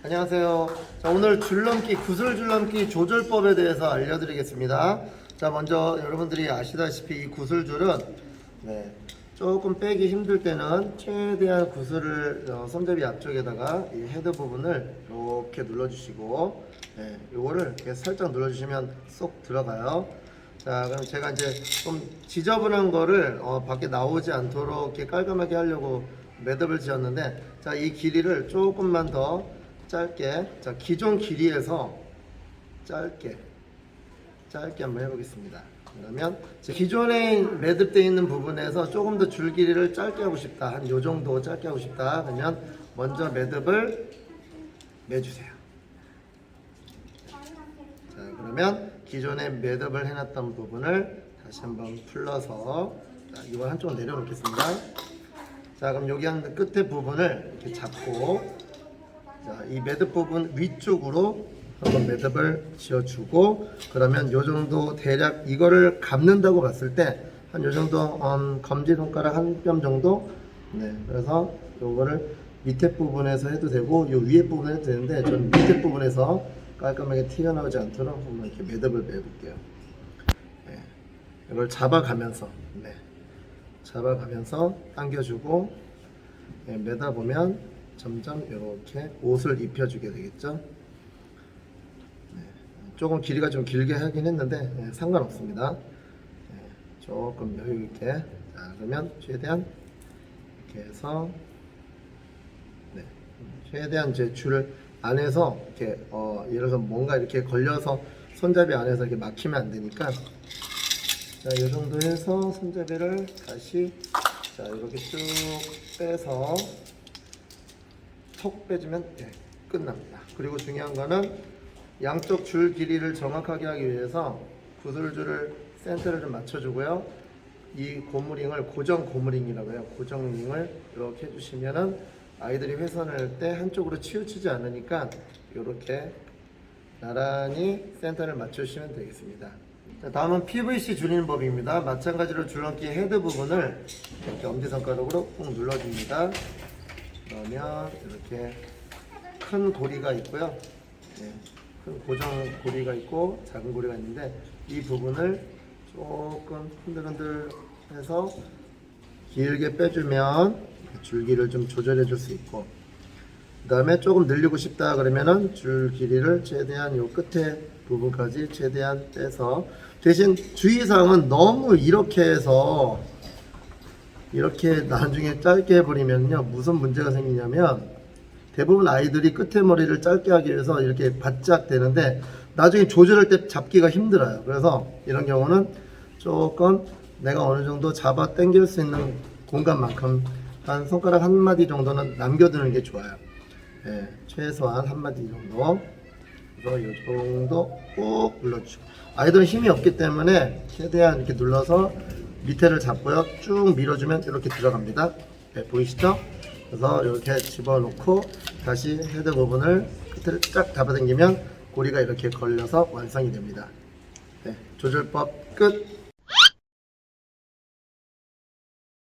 안녕하세요. 자, 오늘 줄넘기, 구슬 줄넘기 조절법에 대해서 알려드리겠습니다. 자, 먼저 여러분들이 아시다시피 이 구슬줄은 네, 조금 빼기 힘들 때는 최대한 구슬을 어, 손잡이 앞쪽에다가 이 헤드 부분을 이렇게 눌러주시고, 네, 요거를 이렇게 살짝 눌러주시면 쏙 들어가요. 자, 그럼 제가 이제 좀 지저분한 거를 어, 밖에 나오지 않도록 이렇게 깔끔하게 하려고 매듭을 지었는데, 자, 이 길이를 조금만 더 짧게, 자, 기존 길이에서 짧게, 짧게 한번 해보겠습니다. 그러면 자, 기존에 매듭되어 있는 부분에서 조금 더 줄 길이를 짧게 하고 싶다. 한 요 정도 짧게 하고 싶다. 그러면 먼저 매듭을 매주세요. 자, 그러면 기존에 매듭을 해놨던 부분을 다시 한번 풀러서 자, 이걸 한쪽 내려놓겠습니다. 자, 그럼 여기 한 끝에 부분을 이렇게 잡고 자, 이 매듭 부분 위쪽으로 한번 매듭을 지어주고 그러면 요 정도 대략 이거를 감는다고 봤을 때 한 요 정도 음, 검지 손가락 한 뼘 정도? 네 그래서 요거를 밑에 부분에서 해도 되고 요 위에 부분에 해도 되는데 저는 밑에 부분에서 깔끔하게 튀어나오지 않도록 한번 이렇게 매듭을 매볼게요. 네, 이걸 잡아가면서 네 잡아가면서 당겨주고 네, 매다 보면 점점 이렇게 옷을 입혀주게 되겠죠. 네, 조금 길이가 좀 길게 하긴 했는데 네, 상관없습니다. 네, 조금 여유 있게. 자, 그러면 최대한 이렇게 해서 네, 최대한 제줄 안에서 이렇게 어, 예를 들어서 뭔가 이렇게 걸려서 손잡이 안에서 이렇게 막히면 안 되니까 자, 이 정도 해서 손잡이를 다시 자, 이렇게 쭉 빼서 톡 빼주면 네, 끝납니다. 그리고 중요한 거는 양쪽 줄 길이를 정확하게 하기 위해서 구슬줄을 센터를 좀 맞춰주고요. 이 고무링을 고정 고무링이라고 해요. 고정 링을 이렇게 해주시면은 아이들이 회선할 때 한쪽으로 치우치지 않으니까 이렇게 나란히 센터를 맞추시면 되겠습니다. 자, 다음은 PVC 줄이는 법입니다. 마찬가지로 줄넘기 헤드 부분을 이렇게 엄지손가락으로 꾹 눌러줍니다. 그러면 이렇게 큰 고리가 있고요. 네, 큰 고정 고리가 있고 작은 고리가 있는데 이 부분을 조금 흔들흔들 해서 길게 빼주면 줄기를 좀 조절해 줄 수 있고 그 다음에 조금 늘리고 싶다 그러면은 줄 길이를 최대한 요 끝에 부분까지 최대한 빼서 대신 주의사항은 너무 이렇게 해서 이렇게 나중에 짧게 해버리면요 무슨 문제가 생기냐면 대부분 아이들이 끝에 머리를 짧게 하기 위해서 이렇게 바짝 되는데 나중에 조절할 때 잡기가 힘들어요. 그래서 이런 경우는 조금 내가 어느 정도 잡아 당길 수 있는 공간만큼 한 손가락 한 마디 정도는 남겨두는 게 좋아요. 예, 최소한 한 마디 정도. 그래서 이 정도 꾹 눌러주고. 아이들은 힘이 없기 때문에 최대한 이렇게 눌러서 밑에를 잡고요. 쭉 밀어주면 이렇게 들어갑니다. 네, 보이시죠? 그래서 이렇게 집어넣고 다시 헤드 부분을 끝을 쫙 잡아당기면 고리가 이렇게 걸려서 완성이 됩니다. 네, 조절법 끝